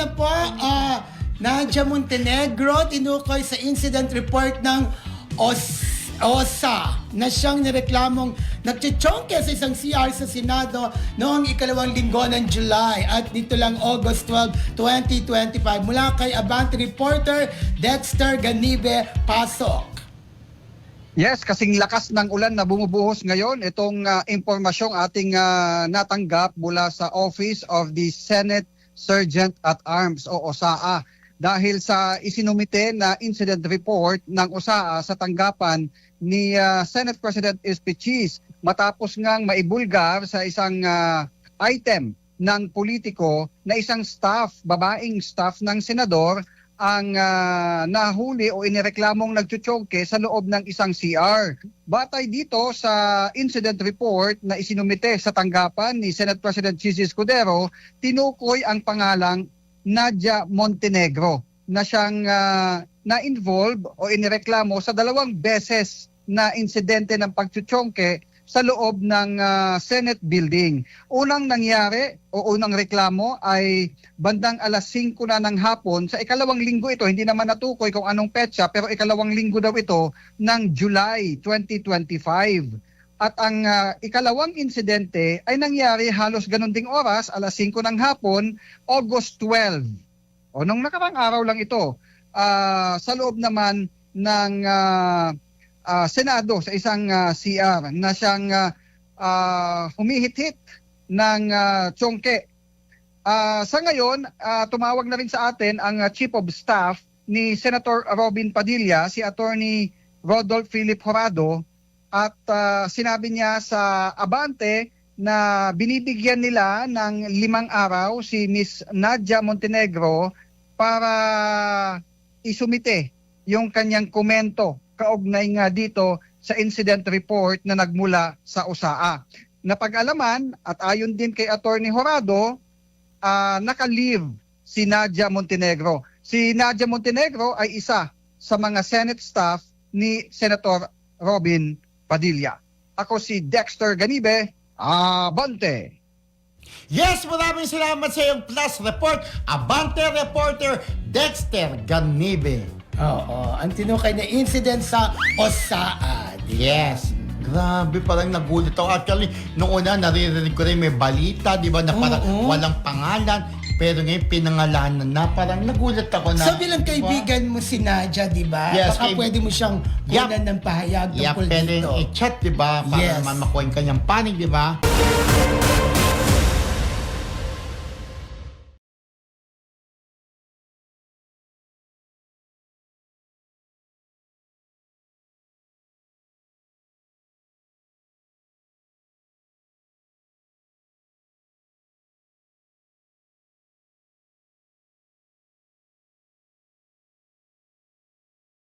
na po, ah, Nadia Montenegro tinukoy sa incident report ng OS OSA na siyang nireklamong nagchichongke sa isang CR sa Senado noong ikalawang linggo ng July at dito lang August 12, 2025 mula kay Abante reporter Dexter Ganibe Pasok. Yes, kasing lakas ng ulan na bumubuhos ngayon, itong ah, impormasyong ating ah, natanggap mula sa Office of the Senate Sergeant at Arms o OSAA dahil sa isinumite na incident report ng OSAA sa tanggapan ni ah, Senate President Espichis matapos ngang maibulgar sa isang ah, item ng politiko na isang staff, babaeng staff ng senador ang ah, nahuli o inireklamong nagchuchongke sa loob ng isang CR. Batay dito sa incident report na isinumite sa tanggapan ni Senate President Chis Escudero, tinukoy ang pangalang Nadia Montenegro na siyang ah, na-involve o inireklamo sa dalawang beses na insidente ng pagchuchongke sa loob ng ah, Senate building. Unang nangyari o unang reklamo ay bandang alas 5 na ng hapon sa ikalawang linggo ito, hindi naman natukoy kung anong petsa pero ikalawang linggo daw ito ng July 2025. At ang ah, ikalawang insidente ay nangyari halos ganun ding oras, alas 5 ng hapon, August 12. O nung nakarang araw lang ito, ah, sa loob naman ng ah, ah, Senado sa isang ah, CR na siyang ah, ah, humihit-hit ng ah, tsongke. Ah, sa ngayon, ah, tumawag na rin sa atin ang ah, Chief of Staff ni Senator Robin Padilla, si Attorney Rodolph Philip Horado, at ah, sinabi niya sa Abante na binibigyan nila ng limang araw si Miss Nadia Montenegro para isumite yung kanyang komento kaugnay nga dito sa incident report na nagmula sa USAA. Napag-alaman at ayon din kay Attorney Horado, ah, naka-leave si Nadia Montenegro. Si Nadia Montenegro ay isa sa mga Senate staff ni Senator Robin Padilla. Ako si Dexter Ganibe, Abante. Yes, maraming salamat sa iyong plus report. Abante reporter Dexter Ganibe. Oo, ang tinukay na incident sa OSAA. di ba? Yes. Grabe, parang nagulat ako. Actually, noong una, naririnig ko rin may balita, di ba, na parang Oo. walang pangalan. Pero ngayon, pinangalanan na. Parang nagulat ako na. So bilang kaibigan mo si Nadia, di ba? Yes, Baka kaib- pwede mo siyang Yup. kunan ng pahayag Yeah, tungkol pwede dito. i-chat, di ba? Para Yes. naman makuha yung kanyang panig, di ba?